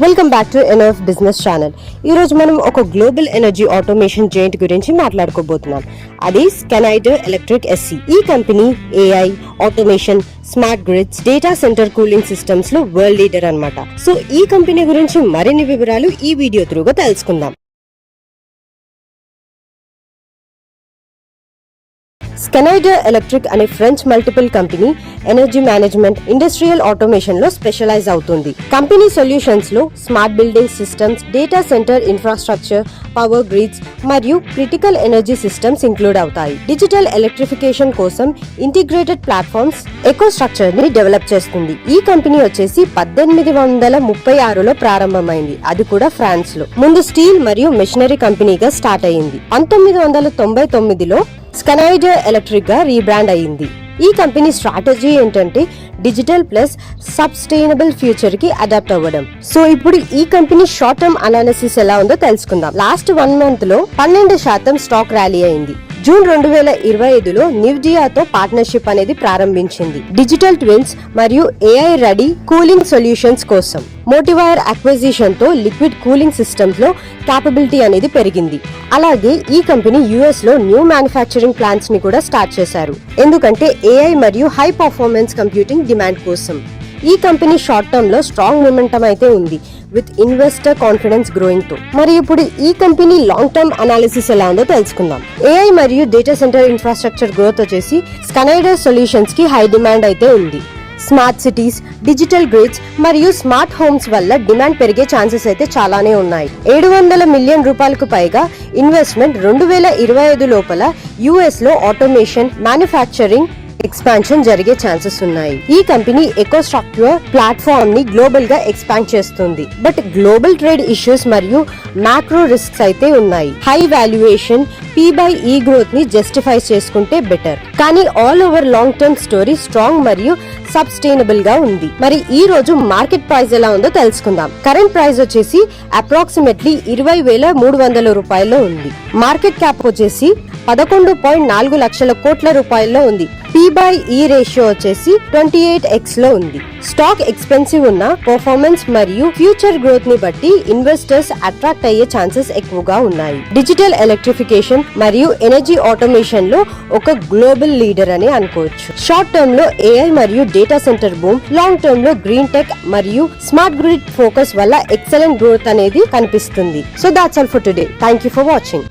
Welcome back to NF business channel ఈ రోజు మనం ఒక గ్లోబల్ ఎనర్జీ ఆటోమేషన్ జాయింట్ గురించి మాట్లాడుకోబోతున్నాం. అది స్కెనైడర్ ఎలక్ట్రిక్ ఎస్సీ ఈ company AI automation smart grids data center cooling సిస్టమ్స్లో వరల్డ్ లీడర్ అన్నమాట. సో ఈ కంపెనీ గురించి మరిన్ని వివరాలు ఈ వీడియో త్రూగా తెలుసుకుందాం. స్కెనైడర్ ఎలక్ట్రిక్ అనే French multiple company energy management industrial ఆటోమేషన్లో specialize అవుతుంది. Company సొల్యూషన్స్లో smart building systems data center infrastructure power grids మరియు క్రిటికల్ ఎనర్జీ సిస్టమ్స్ ఇంక్లూడ్ అవుతాయి. డిజిటల్ ఎలక్ట్రిఫికేషన్ కోసం ఇంటిగ్రేటెడ్ ప్లాట్ఫామ్స్ ఎకో స్ట్రక్చర్ని డెవలప్ చేస్తుంది. ఈ కంపెనీ వచ్చేసి పద్దెనిమిది వందల ముప్పై ఆరులో ప్రారంభమైంది. అది కూడా ఫ్రాన్స్లో. ముందు స్టీల్ మరియు మెషినరీ కంపెనీగా స్టార్ట్ అయింది పంతొమ్మిది వందల తొంభై తొమ్మిదిలో స్కనైడర్ ఎలక్ట్రిక్గా రీబ్రాండ్ అయింది ఈ కంపెనీ స్ట్రాటజీ ఏంటంటే డిజిటల్ ప్లస్ సబ్స్టైనబుల్ ఫ్యూచర్కి అడాప్ట్ అవ్వడం. సో ఇప్పుడు ఈ కంపెనీ షార్ట్ టర్మ్ అనాలిసిస్ ఎలా ఉందో తెలుసుకుందాం. లాస్ట్ వన్ మంత్లో పన్నెండు శాతం స్టాక్ ర్యాలీ అయింది. జూన్ రెండు వేల ఇరవై ఐదులో నివ్జియాతో పార్ట్నర్షిప్ అనేది ప్రారంభించింది. డిజిటల్ ట్విన్స్ మరియు ఏఐ రెడీ కూలింగ్ సొల్యూషన్స్ కోసం మోటివైర్ అక్విజిషన్తో లిక్విడ్ కూలింగ్ సిస్టమ్స్లో క్యాపబిలిటీ అనేది పెరిగింది. అలాగే ఈ కంపెనీ యుఎస్లో న్యూ మ్యానుఫ్యాక్చరింగ్ ప్లాంట్స్ని కూడా స్టార్ట్ చేశారు. ఎందుకంటే ఏఐ మరియు హై పర్ఫార్మెన్స్ కంప్యూటింగ్ డిమాండ్ కోసం. ఈ కంపెనీ షార్ట్ టర్మ్లో స్ట్రాంగ్ మూమెంటం అయితే ఉంది విత్ ఇన్వెస్టర్ కాన్ఫిడెన్స్ గ్రోయింగ్తో మరి ఇప్పుడు ఈ కంపెనీ లాంగ్ టర్మ్ అనాలిసిస్ ఎలా ఉందో తెలుసుకుందాం. ఏఐ మరియు డేటా సెంటర్ ఇన్ఫ్రాస్ట్రక్చర్ గ్రోత్ వచ్చేసి స్కనైడర్ సొల్యూషన్స్కి హై డిమాండ్ అయితే ఉంది. స్మార్ట్ సిటీస్ డిజిటల్ గ్రిడ్స్ మరియు స్మార్ట్ హోమ్స్ వల్ల డిమాండ్ పెరిగే ఛాన్సెస్ అయితే చాలానే ఉన్నాయి. ఏడు వందల మిలియన్ రూపాయలకు పైగా ఇన్వెస్ట్మెంట్ రెండు వేల ఇరవై ఐదు లోపల యుఎస్లో ఆటోమేషన్ మ్యానుఫ్యాక్చరింగ్ ఎక్స్పాన్షన్ జరిగే ఛాన్సెస్ ఉన్నాయి. ఈ కంపెనీ ఎకో స్ట్రక్చర్ ప్లాట్ఫామ్ని గ్లోబల్గా ఎక్స్పాండ్ చేస్తుంది. బట్ గ్లోబల్ ట్రేడ్ ఇష్యూస్ మరియు మ్యాక్రో రిస్క్స్ అయితే ఉన్నాయి. High valuation P by E గ్రోత్ని justify చేసుకుంటే బెటర్ కానీ all over long term story strong మరియు సబ్స్టైనబుల్గా ఉంది. మరి ఈ రోజు మార్కెట్ ప్రైస్ ఎలా ఉందో తెలుసుకుందాం. కరెంట్ ప్రైస్ వచ్చేసి అప్రాక్సిమేట్లీ ఇరవై వేల మూడు వందల రూపాయల్లో ఉంది. మార్కెట్ క్యాప్ వచ్చేసి పదకొండు పాయింట్ నాలుగు లక్షల కోట్ల రూపాయల్లో ఉంది. పీ బై ఈ రేషియో వచ్చేసి ట్వంటీ ఎయిట్ ఎక్స్లో ఉంది. స్టాక్ ఎక్స్పెన్సివ్ ఉన్న పర్ఫార్మెన్స్ మరియు ఫ్యూచర్ గ్రోత్ని బట్టి ఇన్వెస్టర్స్ అట్రాక్ట్ అయ్యే ఛాన్సెస్ ఎక్కువగా ఉన్నాయి. డిజిటల్ ఎలక్ట్రిఫికేషన్ మరియు ఎనర్జీ ఆటోమేషన్లో ఒక గ్లోబల్ లీడర్ అని అనుకోవచ్చు. షార్ట్ టర్మ్లో ఏఐ మరియు డేటా సెంటర్ బూమ్ లాంగ్ టర్మ్లో గ్రీన్ టెక్ మరియు స్మార్ట్ గ్రిడ్ ఫోకస్ వల్ల ఎక్సలెంట్ గ్రోత్ అనేది కనిపిస్తుంది. So that's all for today thank you for watching